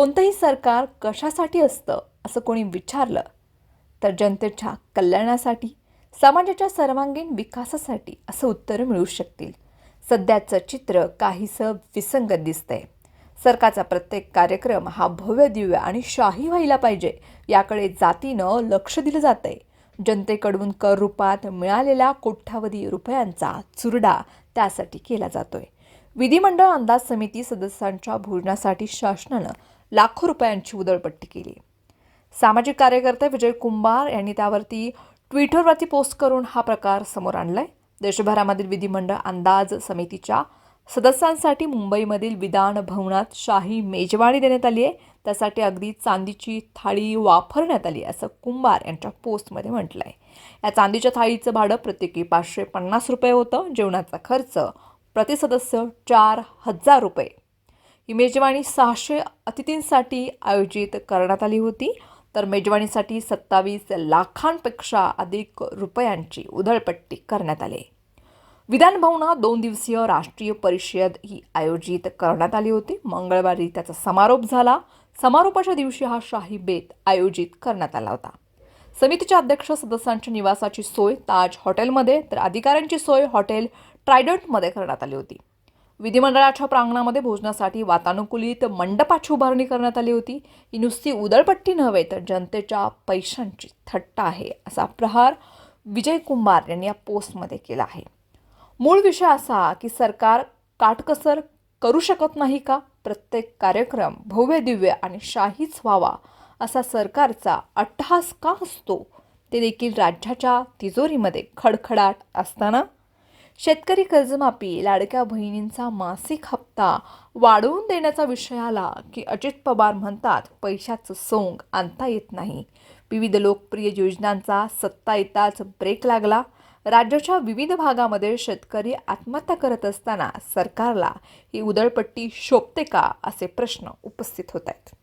कोणतंही सरकार कशासाठी असतं असं कोणी विचारलं तर जनतेच्या कल्याणासाठी समाजाच्या सर्वांगीण विकासासाठी असं उत्तरं मिळू शकतील. सध्याचं चित्र काहीसं विसंगत दिसतंय. सरकारचा प्रत्येक कार्यक्रम हा भव्य दिव्य आणि शाही व्हायला पाहिजे याकडे जातीनं लक्ष दिलं जातंय. जनतेकडून कर रूपात मिळालेल्या कोट्यावधी रुपयांचा चुरडा त्यासाठी केला जातोय. विधिमंडळ अंदाज समिती सदस्यांच्या भोजनासाठी शासनानं लाखो रुपयांची उदळपट्टी केली. सामाजिक कार्यकर्ते विजय कुंभार यांनी त्यावरती ट्विटरवरती पोस्ट करून हा प्रकार समोर आणलाय. देशभरामधील विधिमंडळ अंदाज समितीच्या सदस्यांसाठी मुंबईमधील विधान भवनात शाही मेजवानी देण्यात आली आहे. त्यासाठी अगदी चांदीची थाळी वापरण्यात आली असं कुंभार यांच्या पोस्टमध्ये म्हटलं आहे या चांदीच्या थाळीचं भाडं प्रत्येकी पाचशे पन्नास रुपये होतं. जेवणाचा खर्च प्रति सदस्य चार हजार रुपये. ही मेजवानी सहाशे अतिथींसाठी आयोजित करण्यात आली होती. तर मेजवानीसाठी सत्तावीस लाखांपेक्षा अधिक रुपयांची उधळपट्टी करण्यात आली. विधानभवनात दोन दिवसीय राष्ट्रीय परिषद ही आयोजित करण्यात आली होती. मंगळवारी त्याचा समारोप झाला. समारोपाच्या दिवशी हा शाही बेत आयोजित करण्यात आला होता. समितीच्या अध्यक्ष सदस्यांच्या निवासाची सोय ताज हॉटेलमध्ये तर अधिकाऱ्यांची सोय हॉटेल ट्रायडंटमध्ये करण्यात आली होती. विधिमंडळाच्या प्रांगणामध्ये भोजनासाठी वातानुकूलित मंडपाची उभारणी करण्यात आली होती. ही नुसती उदळपट्टी नव्हे तर जनतेच्या पैशांची थट्टा आहे असा प्रहार विजय कुंभार यांनी या पोस्टमध्ये केला आहे. मूळ विषय असा की सरकार काटकसर करू शकत नाही का? प्रत्येक कार्यक्रम भव्य दिव्य आणि शाहीच व्हावा असा सरकारचा अट्टहास का असतो? ते देखील राज्याच्या तिजोरीमध्ये खडखडाट असताना शेतकरी कर्जमाफी लाडक्या बहिणींचा मासिक हप्ता वाढवून देण्याचा विषय आला की अजित पवार म्हणतात पैशाचं सोंग आणता येत नाही. विविध लोकप्रिय योजनांचा सत्ता येताच ब्रेक लागला. राज्याच्या विविध भागामध्ये शेतकरी आत्महत्या करत असताना सरकारला ही उदळपट्टी शोभते का असे प्रश्न उपस्थित होत आहेत.